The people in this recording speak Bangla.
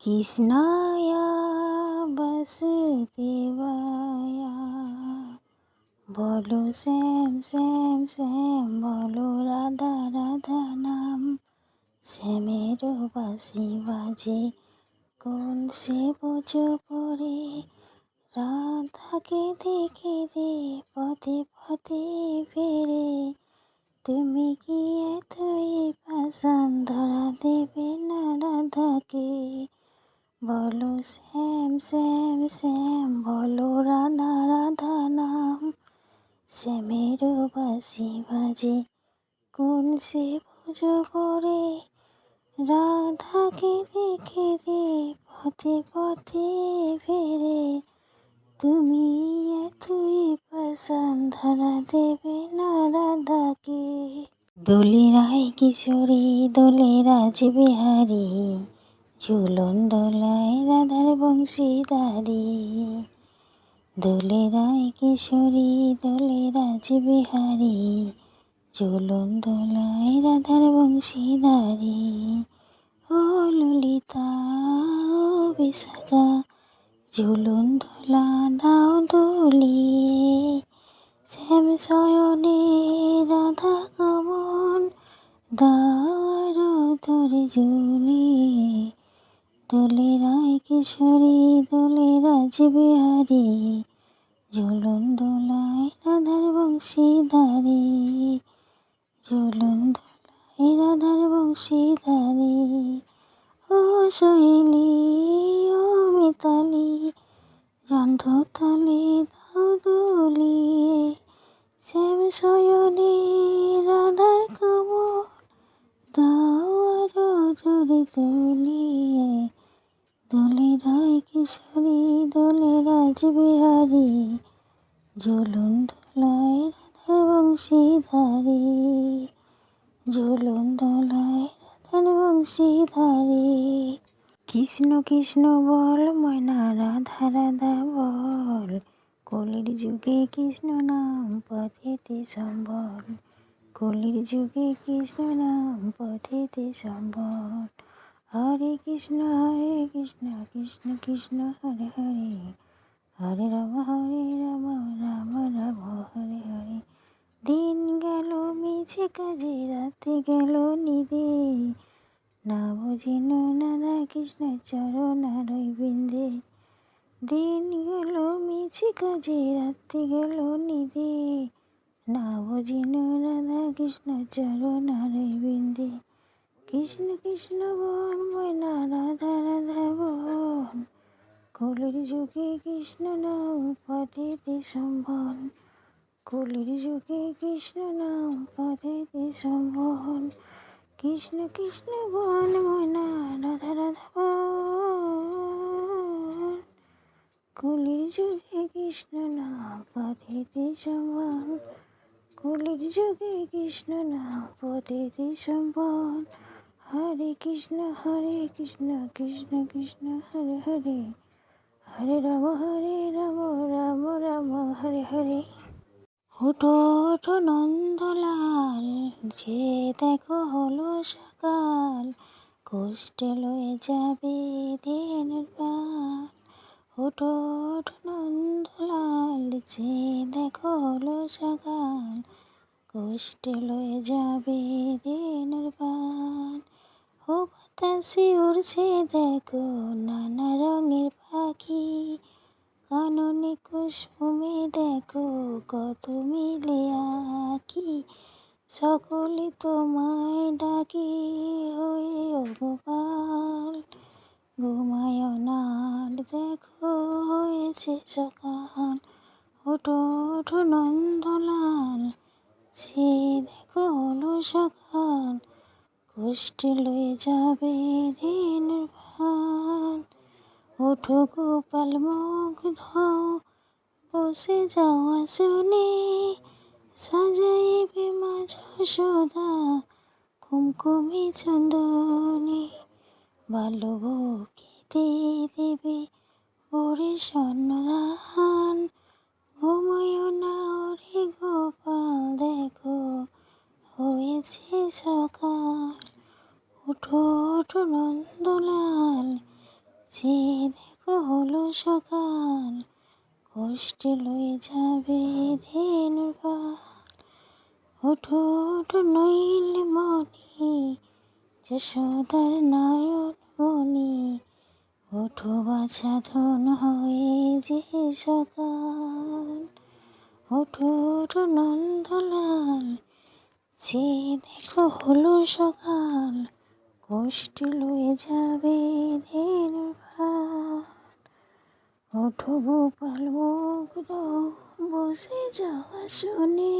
কৃষ্ণায় বাসুদেবায় বলো শ্যাম শ্যাম শ্যাম, বলো রাধা রাধা নাম। শ্যামের বাসি বাজে, কোন সে বোঝো পরে? রাধাকে দেখে দে পথে শ্যাম শ্যাম শ্যাম, বলো রাধা রাধা নাম। শ্যামের বাসি বাজে, কোন সে পুজো করে? রাধাকে দেখে দে, পথে পথে ফেরে। তুমি এতই পাশান ধরা দেবে না রাধাকে। দোলে রায় কিশোরী দোলে রাজবিহারী ঝুলন দোলায় রাধার বংশীদারি। দোলে রায় কিশোরী, দোলে রাজবিহারী ঝুলন দোলায় রাধার বংশীদারি। ও ললিতা বিশাখা ঝুলন দোলা দাও দোলিয়ে শ্যাম শয়নে রাধা কমন দার ধরে ঝুলিয়ে দোলে রায় কিশোরী, দোলে রাজবিহারী, ঝুলন দোলায় রাধার বংশীধারী ঝুলন দোলায় রাধার বংশীধারী ও সহেলি, ও মিতালি জন্ধতালে দাও দোলিয়ে শ্যাম শয়নে রাধার কমল, দাও আরও জোরে দোলিয়ে দোলে রায় কিশোরী, দোলে রাজবিহারী ঝুলন দোলায় রাধার বংশীধারী, ঝুলন দোলায় রাধার বংশীধারী। কৃষ্ণ কৃষ্ণ বল, ময়না রাধা রাধা বল, কলির যুগে কৃষ্ণ নাম পথেতে সম্বল, কলির যুগে কৃষ্ণ নাম পথেতে সম্বল। হরে কৃষ্ণ হরে কৃষ্ণ কৃষ্ণ কৃষ্ণ, হরে হরে। হরে রাম হরে রাম রাম রাম, হরে হরে। দিন গেল, মিছে কাজে, রাতে গেল নিদে না বুঝিন নানা কৃষ্ণ চরণ আরই বিন্দে। দিন গেল, মিছে কাজে, রাতে গেল নিদে না বুঝিন রাধা কৃষ্ণ চরণ আরই বিন্দে। কৃষ্ণ কৃষ্ণ বন ময়না রাধা রাধা বন কলির যুগে কৃষ্ণ নাম পথেতে সম্বল কলির যুগে কৃষ্ণ নাম পথেতে সম্বল কৃষ্ণ কৃষ্ণ বন ময়না রাধা রাধা বন কলির যুগে কৃষ্ণ নাম পথেতে সম্বল কলির যুগে কৃষ্ণ নাম পথেতে সম্বল হরে কৃষ্ণ হরে কৃষ্ণ কৃষ্ণ কৃষ্ণ, হরে হরে। হরে রাম হরে রাম রাম রাম, হরে হরে। ওঠো ওঠো নন্দলাল, যে দেখো হলো সকাল, কষ্টে লয়ে যাবে দিনের পাল। ওঠো নন্দলাল, যে দেখো হলো সকাল, কষ্টে লয়ে যাবে দিনের পাল। ও বাতাসে উড়ছে দেখো নানা রঙের পাখি। কাননে কুসুমে দেখো কত মিলে আঁকি। সকলে তোমায় ডাকি হয়ে গোপাল ঘুমায় নাল দেখো হয়েছে সকাল। ওঠো ওঠো নন্দলাল, সে দেখো হলো সকাল। কষ্টে লয়ে যাবে দিন ভান। ওঠো গোপাল মুখ বসে যাও আসনে। সাজাইবে মাঝ সদা কুমকুমি চন্দনে। বাল্যভোগীতে দেবে ওরে স্বর্ণদান ঘুময় না ওরে গোপাল দেখো হয়েছে সকাল ওঠো নন্দলাল, যে দেখো হলো সকাল, কষ্টে লয়ে যাবে ধেনুর পাল ওঠো ওঠো নইল মনি যশোদার নয়ন মনি ওঠো বাছা হয়ে যে সকাল। ওঠো নন্দলাল, যে দেখো হলো সকাল কষ্ট লয়ে যাবে ওঠবো পালব বসে যাওয়া শুনে।